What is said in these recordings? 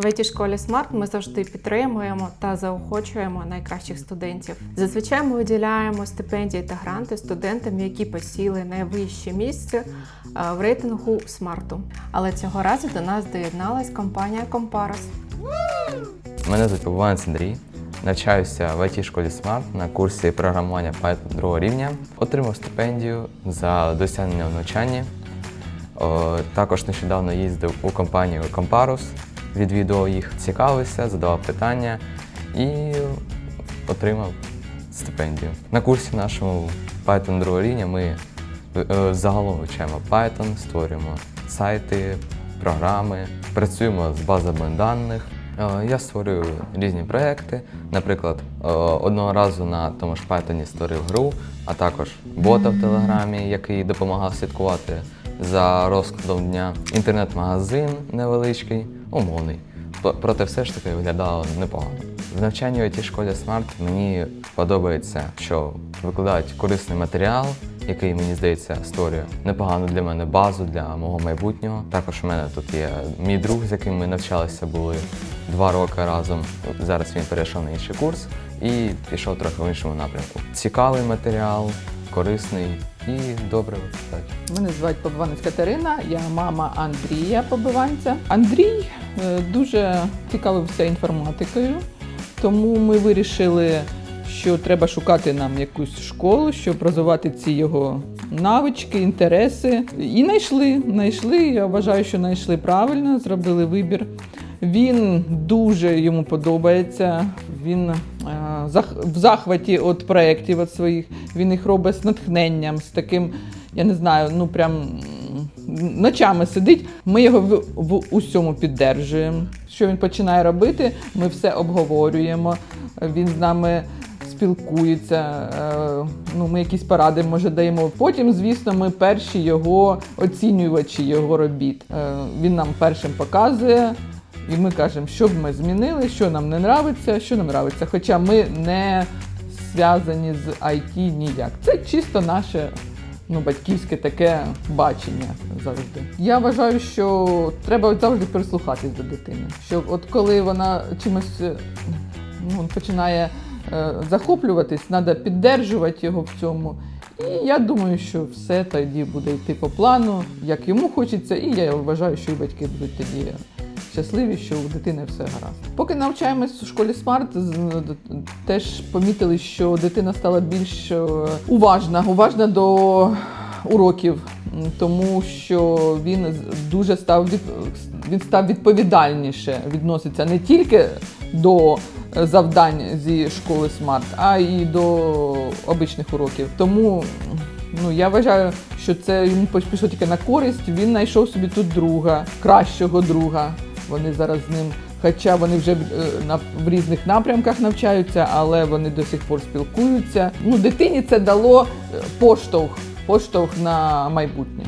В it школі Smart ми завжди підтримуємо та заохочуємо найкращих студентів. Зазвичай ми виділяємо стипендії та гранти студентам, які посіли найвище місце е, в рейтингу смарту. Але цього разу до нас доєдналась компанія Comparas. Мене звуть Побованець Андрій. Навчаюся в it школі Smart на курсі програмування Python другого рівня. Отримав стипендію за досягнення в навчанні. Також нещодавно їздив у компанію Comparus, відвідував їх, цікавився, задавав питання і отримав стипендію. На курсі нашому Python другого рівня ми е, загалом вивчаємо Python, створюємо сайти, програми, працюємо з базами даних. Е, Я створюю різні проекти. Наприклад, е, одного разу на тому ж Python створив гру, а також бота в Телеграмі, який допомагав слідкувати за розкладом дня, інтернет-магазин невеличкий, умовний. Проте все ж таки виглядало непогано. В навчанні в it школі Smart мені подобається, що викладають корисний матеріал, який мені здається створює непогану для мене базу для мого майбутнього. Також у мене тут є мій друг, з яким ми навчалися були два роки разом. Зараз він перейшов на інший курс і пішов трохи в іншому напрямку. Цікавий матеріал, корисний і добре викладають. Мене звати Побиванець Катерина, я мама Андрія Побиванця. Андрій е, дуже цікавився інформатикою, тому ми вирішили, що треба шукати нам якусь школу, щоб розвивати ці його навички, інтереси. І знайшли. Знайшли. Я вважаю, що знайшли правильно, зробили вибір. Він дуже йому подобається. Він е, в захваті від проєктів від своїх. Він їх робить з натхненням, з таким, я не знаю, ну прям ночами сидить. Ми його в, в усьому піддержуємо. Що він починає робити, ми все обговорюємо. Він з нами спілкується. е, Ну, ми якісь поради може даємо. Потім, звісно, ми перші його оцінювачі його робіт. Е, Він нам першим показує. І ми кажемо, що б ми змінили, що нам не нравиться, що нам нравиться. Хоча ми не зв'язані з IT ніяк. Це чисто наше ну, батьківське таке бачення завжди. Я вважаю, що треба завжди прислухатись до дитини. Що от коли вона чимось е, ну, починає е, захоплюватись, треба піддержувати його в цьому. І я думаю, що все тоді буде йти по плану, як йому хочеться, і я вважаю, що і батьки будуть тоді щасливі, що у дитини все гаразд. Поки навчаємось у школі Смарт, теж помітили, що дитина стала більш е, уважна, уважна до уроків, тому що він дуже став від, він став відповідальніше відноситься не тільки до завдань зі школи Смарт, а й до обичних уроків. Тому ну я вважаю, що це йому пішло тільки на користь. Він знайшов собі тут друга, кращого друга. Вони зараз з ним, хоча вони вже е, в різних напрямках навчаються, але вони до сих пор спілкуються. Ну, дитині це дало е, поштовх, поштовх на майбутнє.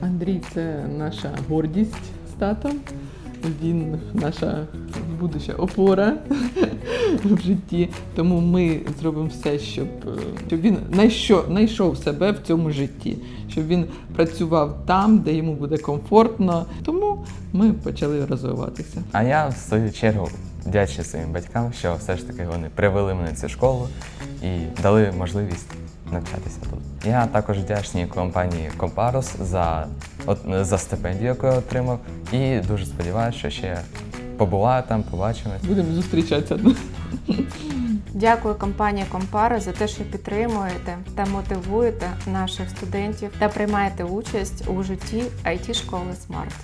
Андрій це наша гордість з татом. Він наша будуща опора в житті. Тому ми зробимо все, щоб, е, щоб він знайшов, себе в цьому житті, щоб він працював там, де йому буде комфортно. Тому ми почали розвиватися. А я, в свою чергу, вдячний своїм батькам, що все ж таки вони привели мене в цю школу і дали можливість навчатися тут. Я також вдячний компанії Comparos за, за стипендію, яку я отримав, і дуже сподіваюся, що ще побуваю там, побачимось. Будемо зустрічатися. Дякую компанії Компара за те, що підтримуєте та мотивуєте наших студентів та приймаєте участь у житті it школи Смарт.